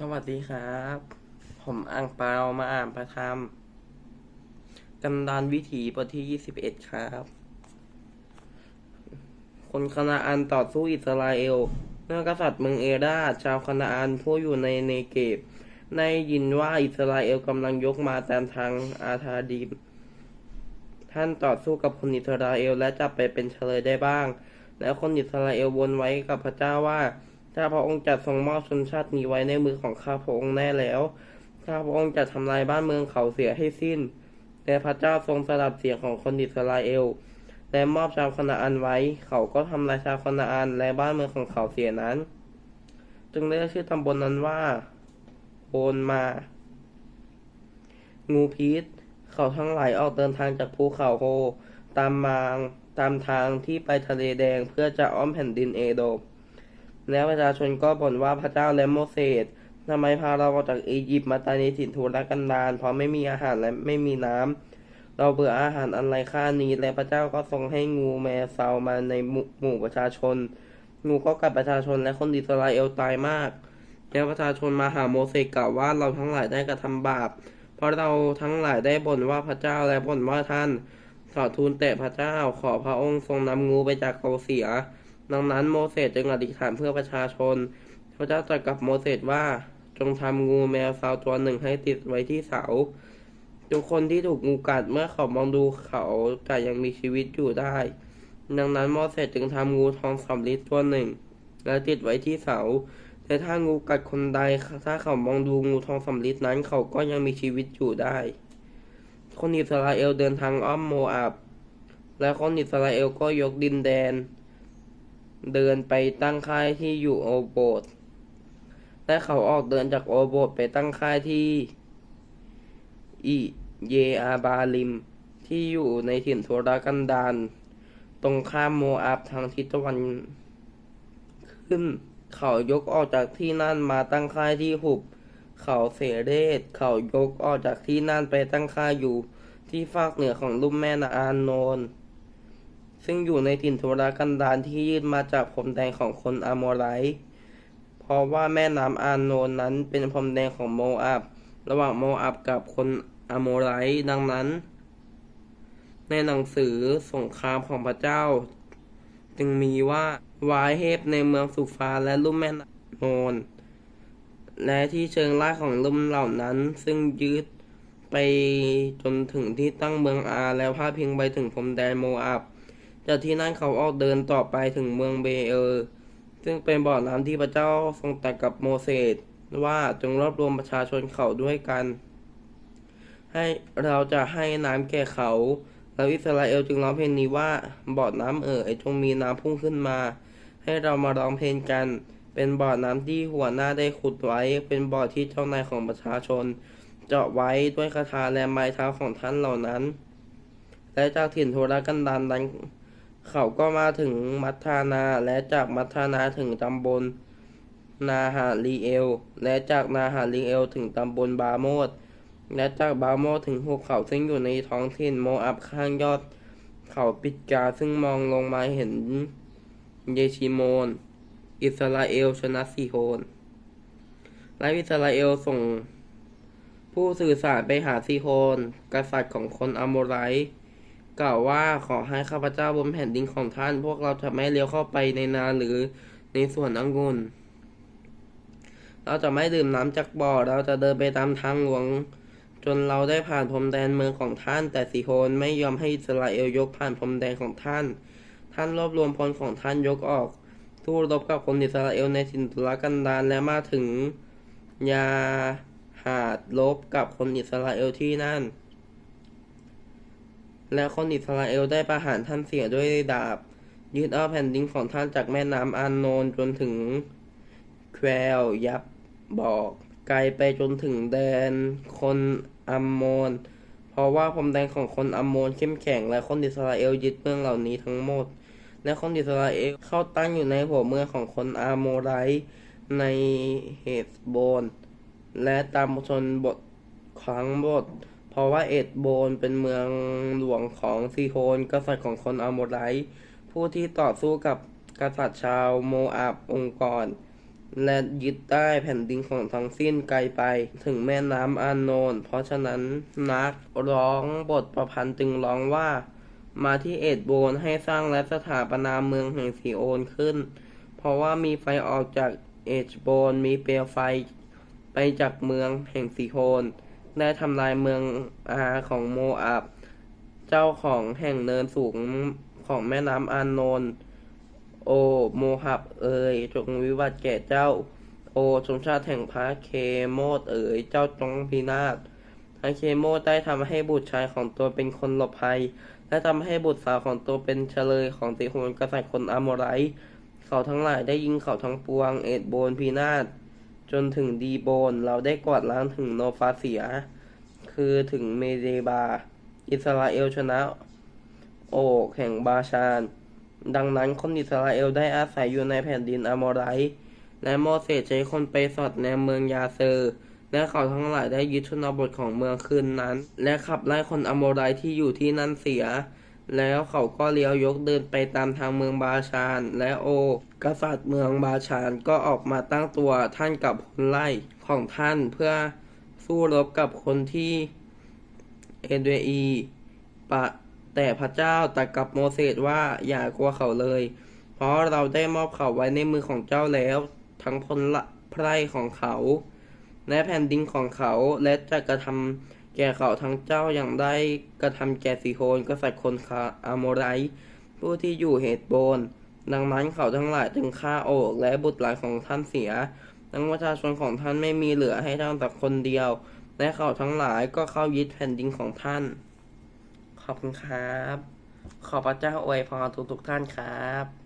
สวัสดีครับ ผมอ่างเปามาอ่านประธรรมกันดานวิถีบทที่21ครับ คนคณาอันต่อสู้อิสราเอล เมื่อกษัตริย์เมืองเอราชาวคณาอันผู้อยู่ในเนเกบได้ยินว่าอิสราเอลกำลังยกมาตามทางอาธาดีมท่านต่อสู้กับคนอิสราเอลและจับไปเป็นเฉลยได้บ้าง แล้วคนอิสราเอลบนไว้กับพระเจ้าว่า ถ้าพระองค์จะทรงมอบชนชาตินี้ไว้ในมือของข้าพระองค์แน่แล้วถ้าพระองค์จะทำลายบ้านเมืองเขาเสียให้สิ้นแต่พระเจ้าทรงสดับเสียงของคนอิสราเอล และมอบชาวคณาอันไว้ เขาก็ทำลายชาวคณาอันและบ้านเมืองของเขาเสียนั้น จึงเรียกชื่อตำบลนนั้นว่าโอนมา งูพิษ เขาทั้งหลายออกเดินทางจากภูเขาโฮ ตามมาง ตามทางที่ไปทะเลแดงเพื่อจะอ้อมแผ่นดินเอโดม แล้วประชาชนก็บ่นว่าพระเจ้าและโมเสสทำไมพาเราออกจากอียิปต์มาตายในถิ่นทุรกันดารเพราะไม่มีอาหารและไม่มีน้ำเราเบื่ออาหารอันไรค่านี้ และพระเจ้าก็ทรงให้งูแมวเซามาในหมู่หมู่ประชาชน งูก็กัดประชาชนและคนอิสราเอลตายมาก แล้วประชาชนมาหาโมเสสกล่าวว่าเราทั้งหลายได้กระทำบาป เพราะเราทั้งหลายได้บ่นว่าพระเจ้าและบ่นว่าท่านขอทูลแต่พระเจ้าขอพระองค์ทรงนำงูไปจากเขาเสีย ดังนั้นโมเสสจึงอธิษฐานเพื่อประชาชน พระเจ้าตรัสกับโมเสสว่าจงทำงูแมวสาวตัวหนึ่งให้ติดไว้ที่เสาทุกคนที่ถูกงูกัดเมื่อเขามองดูเขาจะยังมีชีวิตอยู่ได้ ดังนั้นโมเสสจึงทำงูทองสำริดตัวหนึ่ง แล้วติดไว้ที่เสาแต่ถ้างูกัดคนใด ถ้าเขามองดูงูทองสำริดนั้น เขาก็ยังมีชีวิตอยู่ได้ คนอิสราเอลเดินทางอ้อมโมอาบ และคนอิสราเอลก็ยกดินแดน เดินไปตั้งค่ายที่อยู่โอโบสและเขาออกเดินจากโอโบสไปตั้งค่ายที่อิเยอาบาลิม ที่อยู่ในถิ่นทุรกันดารตรงข้ามโมอาบทางทิศตะวันขึ้น เขายกออกจากที่นั่นมาตั้งค่ายที่หุบ เขาเสเรศเขายกออกจากที่นั่นไปตั้งค่ายอยู่ที่ฝากเหนือของลุ่มแม่นาอานโนน ซึ่งอยู่ในถิ่นทุรกันดารที่ยืดมาจากพรมแดงของคนอาโมไรเพราะว่าแม่น้ำอานโนนนั้นเป็นพรมแดงของโมอาบ ระหว่างโมอาบกับคนอาโมไรดังนั้น ในหนังสือสงครามของพระเจ้า จึงมีว่าวายเฮบในเมืองสุฟาและลุ่มแม่น้ำโนนและที่เชิงล่าของลุ่มเหล่านั้น ซึ่งยืดไปจนถึงที่ตั้งเมืองอา แล้วพาดพิงไปถึงพรมแดนโมอาบ จากที่นั่นเขาออกเดินต่อไปถึงเมืองเบเออร์ซึ่งเป็นบ่อน้ำที่พระเจ้าทรงตรัสกับโมเสสว่าจงรวบรวมประชาชนเขาด้วยกัน ให้เราจะให้น้ำแก่เขาแล้วอิสราเอลจึงร้องเพลงนี้ว่าบ่อน้ำเอ๋ยจงมีน้ำพุ่งขึ้นมา ให้เรามาร้องเพลงกัน เป็นบ่อน้ำที่หัวหน้าได้ขุดไว้ เป็นบ่อที่เจ้านายของประชาชน เจาะไว้ด้วยคาถาและไม้เท้าของท่านเหล่านั้น และจากถิ่นโทรกันดารนั้น เขาก็มาถึงมัทานาและจากมัทานาถึงตำบลนาหาลีเอล และจากนาหาลีเอลถึงตำบลบาโมดและจากบาโมดถึงหุบเขาซึ่งอยู่ในท้องถิ่นโมอับข้างยอด เขาปิดกาซึ่งมองลงมาเห็นเยชิโมน อิสราเอลชนะซีโฮนและอิสราเอลส่งผู้สื่อสารไปหาซีโฮน กษัตริย์ของคนอาโมไรต์ กล่าวว่าขอให้ข้าพเจ้าบนแผ่นดินของท่าน พวกเราจะไม่เลี้ยวเข้าไปในนาหรือในสวนองุ่นเราจะไม่ดื่มน้ำจากบ่อ เราจะเดินไปตามทางหลวง จนเราได้ผ่านพรมแดนเมืองของท่าน แต่ซีโฮนไม่ยอมให้อิสราเอลยกผ่านพรมแดนของท่าน ท่านรวบรวมพลของท่านยกออกสู้รบกับคนอิสราเอลในถิ่นทุรกันดารและมาถึงยาหาดลบกับคนอิสราเอลที่นั่น และคนอิสราเอลได้ประหารท่านเสียด้วยดาบ ยึดเอาแผ่นดินของท่านจากแม่น้ำอานโนนจนถึงแควลยับบอกไกลไปจนถึงแดนคนอัมโมน เพราะว่าพรมแดนของคนอัมโมนเข้มแข็งและคนอิสราเอลยึดเมืองเหล่านี้ทั้งหมด และคนอิสราเอลเข้าตั้งอยู่ในหัวเมืองของคนอาโมไรในเฮสโบน และตามชนบทครั้งบท เพราะว่าเอ็ดโบนเป็นเมืองหลวงของซีโฮนกษัตริย์ของคนอาโมไรต์ผู้ที่ต่อสู้กับกษัตริย์ชาวโมอาบองค์กร และยึดได้แผ่นดินของทั้งสิ้นไกลไปถึงแม่น้ำอาโนน เพราะฉะนั้นนักร้องบทประพันธ์จึงร้องว่า มาที่เอ็ดโบนให้สร้างและสถาปนาเมืองแห่งซีโอนขึ้น เพราะว่ามีไฟออกจากเอจโบนมีเปลวไฟไปจากเมืองแห่งซีโอน ได้ทำลายเมืองอาของโมอาบ เจ้าของแห่งเนินสูงของแม่น้ำอานนท์โอโมหับเอ๋ยจงวิวัฒน์แก่เจ้า โอชนชาติแห่งพระเคโมดเอ๋ยเจ้าจงพินาศพระเคโมดได้ทำให้บุตรชายของตัวเป็นคนหลบภัย และทำให้บุตรสาวของตัวเป็นเฉลยของติโฮนกษัตริย์คนอโมไรเขาทั้งหลายได้ยิงเขาทั้งปวง เอ็ดโบนพินาศ จนถึงดีโบน เราได้กวาดล้างถึงโนฟาเสีย คือถึงเมเดบา อิสราเอลชนะ โอกแห่งบาชาน ดังนั้นคนอิสราเอลได้อาศัยอยู่ในแผ่นดินอโมไรต์และโมเสสใช้คนไปสอดแนมเมืองยาเซอร์ และเขาทั้งหลายได้ยึดชนบทของเมืองคืนนั้น และขับไล่คนอโมไรต์ที่อยู่ที่นั่นเสีย แล้วเขาก็เลี้ยวยกเดินไปตามทางเมืองบาชาน และโอ กษัตริย์เมืองบาชานก็ออกมาตั้งตัวท่านกับคนไล่ของท่านเพื่อสู้รบกับคนที่เอเดอีปะแต่พระเจ้าตรัสกับโมเสสว่าอย่ากลัวเขาเลย เพราะเราได้มอบเขาไว้ในมือของเจ้าแล้ว ทั้งพลไพร่ของเขา และแผ่นดินของเขาและจะกระทำ แก่เขาทั้งเจ้าอย่างได้กระทำแก่สีโฮนกษัตริย์คนคาอาโมไรผู้ที่อยู่เหตุโบน ดังนั้นเขาทั้งหลายจึงฆ่าโอกและบุตรหลานของท่านเสีย ทั้งประชาชนของท่านไม่มีเหลือให้ท่านแต่คนเดียว และเขาทั้งหลายก็เข้ายึดแผ่นดินของท่าน ขอบคุณครับ ขอพระเจ้าอวยพรทุกๆท่านครับ